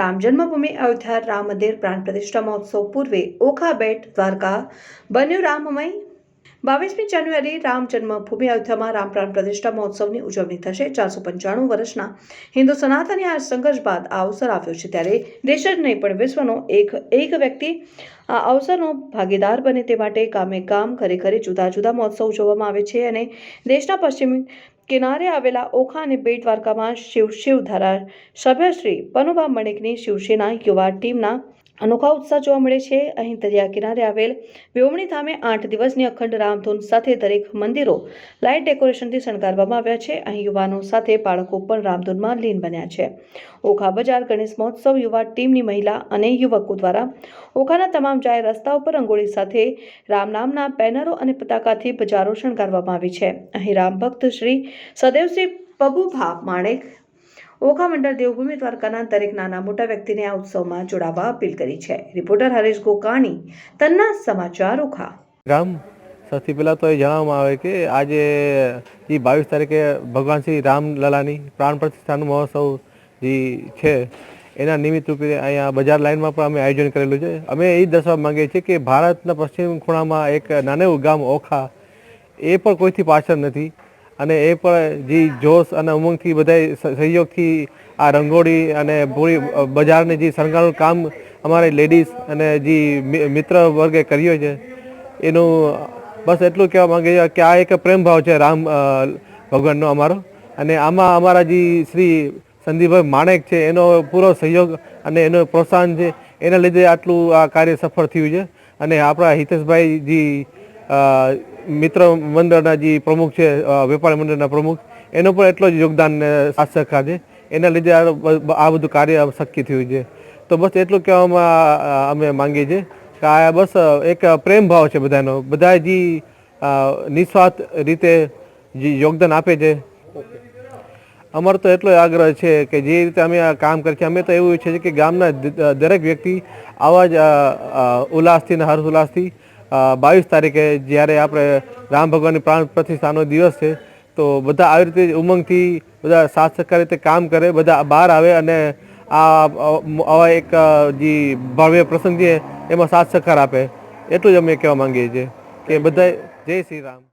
રામ જન્મભૂમિ અયોધ્યા રામ મંદિર પ્રાણ પ્રતિષ્ઠા મહોત્સવ પૂર્વે ઓખા બેટ દ્વારકા. બન્યું રામમય બાવીસમી જાન્યુઆરી રામ જન્મભૂમિ અયોધ્યામાં રામ પ્રાણ પ્રતિષ્ઠા મહોત્સવની ઉજવણી થશે. ચારસો પંચાણું વર્ષના હિન્દુ સનાતની આ સંઘર્ષ બાદ આ અવસર આવ્યો છે. ત્યારે દેશ જ નહીં, પણ વિશ્વનો એક એક વ્યક્તિ આ અવસરનો ભાગીદાર બને તે માટે ગામે ગામ, ઘરે ઘરે જુદા જુદા મહોત્સવ ઉજવવામાં આવે છે અને દેશના પશ્ચિમ કિનારે આવેલા ઓખા અને બેટ દ્વારકામાં શિવ, શિવધારા સભ્યશ્રી પનુભા મણિકની શિવસેના યુવા ટીમના અનોખા ઉત્સાહ જોવા મળે છે. અહીં દરિયા કિનારે આવેલ વેવણી ધામે આઠ દિવસની અખંડ રામધૂન સાથે દરેક મંદિરો લાઇટ ડેકોરેશનથી શણગારવામાં આવ્યા છે. અહીં યુવાનો સાથે બાળકો પણ રામધૂનમાં લીન બન્યા છે. ઓખા બજાર, ગણેશ મહોત્સવ, યુવા ટીમની મહિલા અને યુવકો દ્વારા ઓખાના તમામ જાહેર રસ્તા ઉપર રંગોળી સાથે રામ નામના બેનરો અને પતાકાથી બજારો શણગારવામાં આવી છે. અહીં રામ ભક્ત શ્રી સદૈવસિંહ પબુભા માણેક ઓખા મંડળ દેવભૂમિ દ્વારકાના દરેક નાના મોટા વ્યક્તિને આ ઉત્સવમાં જોડાવા અપીલ કરી છે. રિપોર્ટર હરેશ ગોકાણી, તન્ના સમાચાર ઓખા. રામ, સૌથી પહેલાં તો એ જણાવવામાં આવે કે આજે જે બાવીસ તારીખે ભગવાન શ્રી રામલલાની પ્રાણ પ્રતિષ્ઠાનું મહોત્સવ જે છે, એના નિમિત્ત રૂપે અહીંયા બજાર લાઇનમાં પણ અમે આયોજન કરેલું છે. અમે એ દર્શાવવા માંગીએ છીએ કે ભારતના પશ્ચિમ ખૂણામાં એક નાનું ગામ ઓખા, એ પણ કોઈથી પાછળ નથી. અને એ પણ જે જોશ અને ઉમંગથી બધા સહયોગથી આ રંગોળી અને પૂરી બજારને જે શણગારનું કામ અમારી લેડીઝ અને જે મિત્ર વર્ગે કર્યો છે, એનું બસ એટલું કહેવા માંગે છે કે આ એક પ્રેમ ભાવ છે રામ ભગવાનનો અમારો. અને આમાં અમારા જે શ્રી સંદીપભાઈ માણેક છે, એનો પૂરો સહયોગ અને એનો પ્રોત્સાહન છે, એના લીધે આટલું આ કાર્ય સફળ થયું છે. અને આપણા હિતેશભાઈ જે મિત્ર મંડળના જે પ્રમુખ છે વેપારી મંડળના પ્રમુખ, એનો પણ એટલો જ યોગદાન ને સાથ સરકાર છે એના લીધે આ બધું કાર્ય શક્ય થયું છે. તો બસ એટલું કહેવામાં અમે માંગીએ છીએ કે આ બસ એક પ્રેમ ભાવ છે બધાનો. બધા જે નિસ્વાર્થ રીતે જે યોગદાન આપે છે. અમારો તો એટલો આગ્રહ છે કે જે રીતે અમે આ કામ કરીએ અમે તો એવું ઈચ્છીએ છીએ કે ગામના દરેક વ્યક્તિ આવા જ ઉલ્લાસથી અને હર્ષ ઉલ્લાસથી બાવીસ તારીખે જ્યારે આપણે રામ ભગવાનની પ્રાણ પ્રતિષ્ઠાનો દિવસ છે, તો બધા આવી રીતે ઉમંગથી બધા સાથ સહકાર રીતે કામ કરે, બધા બહાર આવે અને આવા એક જે ભવ્ય પ્રસંગ છે, એમાં સાથ સહકાર આપે. એટલું જ અમે કહેવા માંગીએ છીએ કે બધા જય શ્રી રામ.